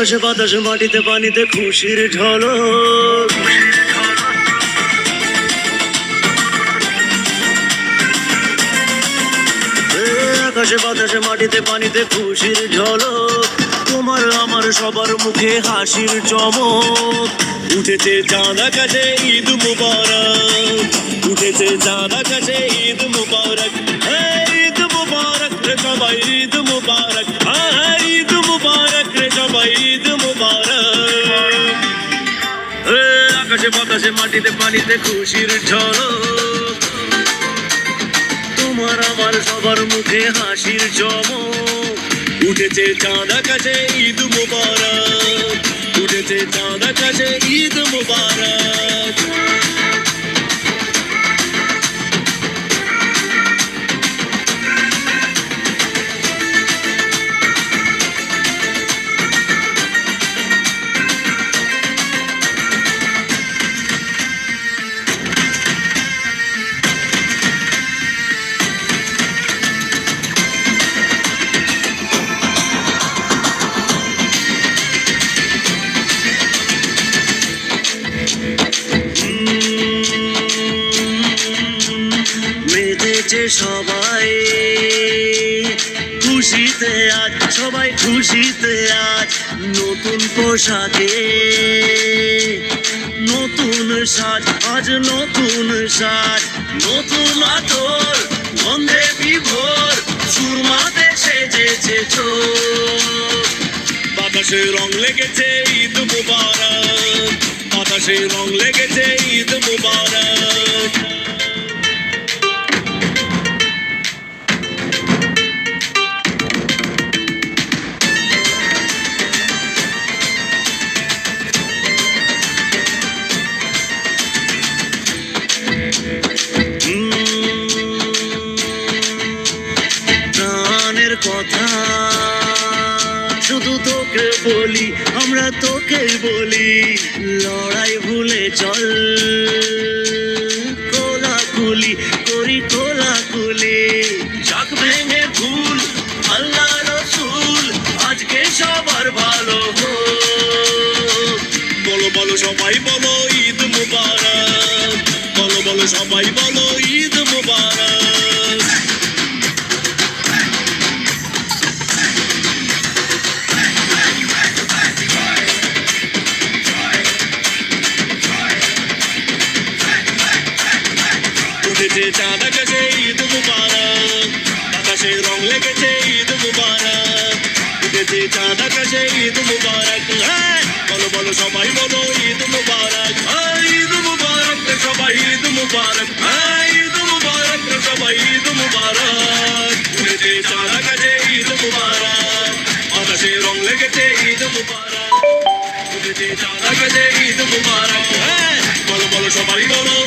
আকাশে বাতাসে মাটিতে পানিতে খুশির ঝলক। আকাশে বাতাসে মাটিতে পানিতে খুশির ঝলক। তোমার আমার সবার মুখে হাসির চমক। উঠেছে চাঁদ আকাশে ঈদ মুবারক। উঠেছে চাঁদ আকাশে ঈদ মুবারক। হ্যাঁ, ঈদ মুবারক রে সবাই ঈদ মুবারক। হ্যাঁ, ঈদ মুবারক রে সবাই ঈদ মুবারক। আকাশে বাতাসে মাটিতে পানিতে খুশির ঝলক। তোমার আমার সবার মুখে হাসির জম উঠেছে চাঁদ আকাশে ঈদ মুবারক। উঠেছে চাঁদ কাছে ঈদ মুবারক। খুশিতে আজ, সবাই খুশিতে আজ, নতুন পোশাকে, নতুন সাজ, আজ নতুন সাজ, নতুন আতর, গন্ধে বিভোর, সুরমাতে সেজেছে বাতাসে রং লেগেছে ঈদ মুবারক, বাতাসে রং বলি, আমরা তোকে বলি, লড়াই ভুলে চল। কোলাকুলি করি, কোলাকুলি। চাক ভেঙে ভুল আল্লাহ রসুল, আজকে সবার ভালো বলো বলো সবাই, বলো ঈদ মুবারক। বলো বলো সবাই, বলো ঈদ মুবারক। উঠেছে চাঁদ আকাশে ঈদ মুবারক। আকাশে রং লেগেছে ঈদ মুবারক। উঠেছে চাঁদ আকাশে ঈদ মুবারক। হ্যাঁ বলো বলো সবাই বলো ঈদ মুবারক। হ্যাঁ, ঈদ মুবারক সবাই ঈদ মুবারক। হ্যাঁ, ঈদ মুবারক সবাই ঈদ মুবারক। উঠেছে চাঁদ আকাশে ঈদ মুবারক। আকাশে রং লেগেছে ঈদ মুবারক। উঠেছে চাঁদ আকাশে ঈদ মুবারক। হ্যাঁ বলো বলো সবাই বলো